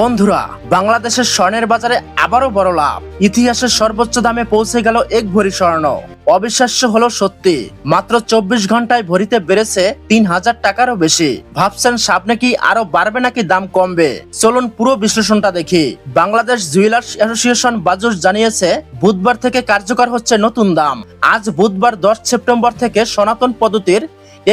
বন্ধুরা, বাংলাদেশের স্বর্ণের বাজারে আবারও বড় লাভ। ইতিহাসের সর্বোচ্চ দামে পৌঁছে গেল এক ভরি স্বর্ণ। অবিশ্বাস্য হলো সত্যি। মাত্র চব্বিশ ঘন্টায় ভরিতে বেড়েছে তিন হাজার টাকারও বেশি। ভাবছেন সামনে কি আরও বাড়বে নাকি দাম কমবে? চলুন পুরো বিশ্লেষণটা দেখি। বাংলাদেশ জুয়েলার্স অ্যাসোসিয়েশন বাজুস জানিয়েছে, বুধবার থেকে কার্যকর হচ্ছে নতুন দাম। আজ বুধবার দশ সেপ্টেম্বর থেকে সনাতন পদ্ধতির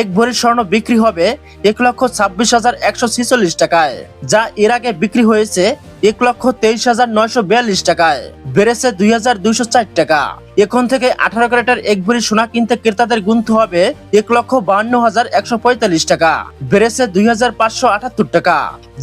এক ভরি স্বর্ণ বিক্রি হবে এক লক্ষ ছাব্বিশ হাজার একশো ছিচল্লিশ টাকায়, যা এর আগে বিক্রি হয়েছে এক লক্ষ তেইশ হাজার নয়শো বিয়াল্লিশ টাকায়, বেড়েছে দুই হাজার দুইশো চার টাকা। এখন থেকে আঠারো ক্যারেটের এক ভরি সোনা কিনতে ক্রেতাদের গুনতে হবে এক লক্ষ বাহান্ন হাজার একশো পঁয়তাল্লিশ টাকা। বেড়েছে দুই হাজার পাঁচশো আটাত্তর টাকা,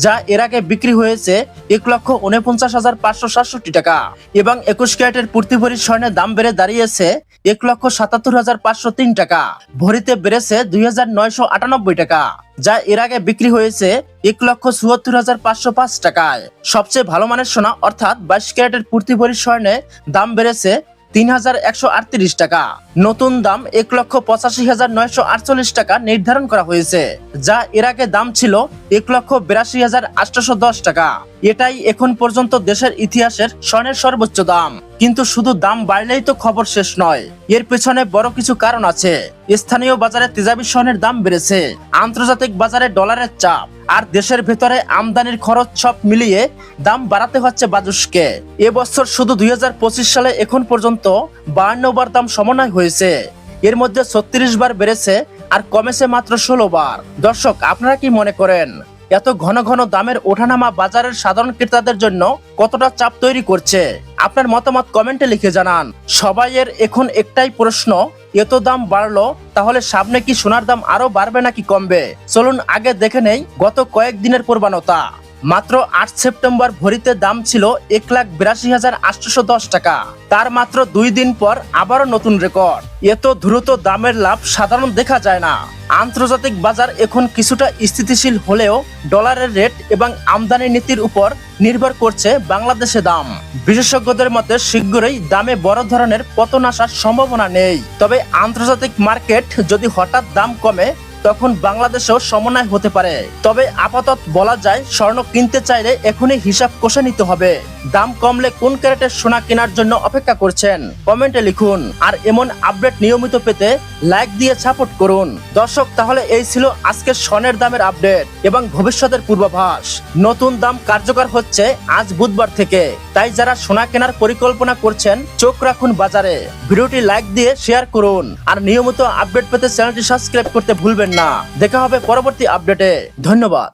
যা এর আগে বিক্রি হয়েছে এক লক্ষ উনপঞ্চাশ হাজার পাঁচশো সাতষট্টি টাকা এবং একুশ ক্যারেটের প্রতি ভরি স্বর্ণের দাম বেড়ে দাঁড়িয়েছে এক লক্ষ সাতাত্তর হাজার পাঁচশো তিন টাকা, ভরিতে বেড়েছে দুই হাজার নয়শো আটানব্বই টাকা, যা এর আগে বিক্রি হয়েছে এক লক্ষ চুয়াত্তর হাজার পাঁচশো পাঁচ টাকায়। সবচেয়ে ভালো মানের সোনা অর্থাৎ বাইশ ক্যারেটের প্রতি ভরি স্বর্ণে দাম বেড়েছে তিন হাজার একশো আটত্রিশ টাকা। নতুন দাম এক লক্ষ পঁচাশি হাজার নয়শো আটচল্লিশ টাকা নির্ধারণ করা হয়েছে, যা এর আগে দাম ছিল এক লক্ষ বিরাশি হাজার আটশো দশ টাকা। এটাই এখন পর্যন্ত দেশের ইতিহাসের স্বর্ণের সর্বোচ্চ দাম। কিন্তু শুধু দাম বাড়লেই তো খবর শেষ নয়, এর পেছনে বড় কিছু কারণ আছে। স্থানীয় বাজারে তেজাবি স্বর্ণের দাম বেড়েছে, আন্তর্জাতিক বাজারে ডলারের চাপ আর দেশের ভেতরে আমদানির খরচ সব মিলিয়ে দাম বাড়াতে হচ্ছে বাজুসকে এবছর শুধু দুই হাজার পঁচিশ সালে এখন পর্যন্ত বায়ান্ন বার দাম সমন্বয় হয়েছে। এর মধ্যে ছত্রিশ বার বেড়েছে আর কমেছে মাত্র ষোলো বার। দর্শক, আপনারা কি মনে করেন? এত ঘন ঘন দামের ওঠানামা বাজারের সাধারণ ক্রেতাদের জন্য কতটা চাপ তৈরি করছে? আপনার মতামত কমেন্টে লিখে জানান। সবাইয়ের এখন একটাই প্রশ্ন, এত দাম বাড়লো, তাহলে সামনে কি সোনার দাম আরও বাড়বে নাকি কমবে? চলুন আগে দেখে নেই গত কয়েকদিনের পূর্বানতা। মাত্র আট সেপ্টেম্বর ভরিতে দাম ছিল এক লাখ বিরাশি হাজার আটশো দশ টাকা। তার মাত্র দুই দিন পর আবারও নতুন রেকর্ড। এত দ্রুত দামের লাভ সাধারণ দেখা যায় না। আন্তর্জাতিক বাজার এখন কিছুটা স্থিতিশীল হলেও ডলারের রেট এবং আমদানি নীতির উপর নির্ভর করছে বাংলাদেশে দাম। বিশেষজ্ঞদের মতে শীঘ্রই দামে বড় ধরনের পতন আসার সম্ভাবনা নেই। তবে আন্তর্জাতিক মার্কেট যদি হঠাৎ দাম কমে তখন বাংলাদেশেও সমন্বয় হতে পারে। তবে আপাতত বলা যায়, স্বর্ণ কিনতে চাইলে এখনই হিসাব কষে নিতে হবে। দাম কমলে কোন ক্যারেটের সোনা কেনার জন্য অপেক্ষা করছেন? কমেন্টে লিখুন। আর এমন আপডেট নিয়মিত পেতে লাইক দিয়ে সাপোর্ট করুন। দর্শক, তাহলে এই ছিল আজকের স্বর্ণের দামের আপডেট এবং ভবিষ্যতের পূর্বাভাস। নতুন দাম কার্যকর হচ্ছে আজ বুধবার থেকে। তাই যারা সোনা কেনার পরিকল্পনা করছেন, চোখ রাখুন বাজারে। ভিডিওটি লাইক দিয়ে শেয়ার করুন। আর নিয়মিত আপডেট পেতে চ্যানেলটি সাবস্ক্রাইব করতে ভুলবেন না দেখা হবে পরবর্তী আপডেটে ধন্যবাদ।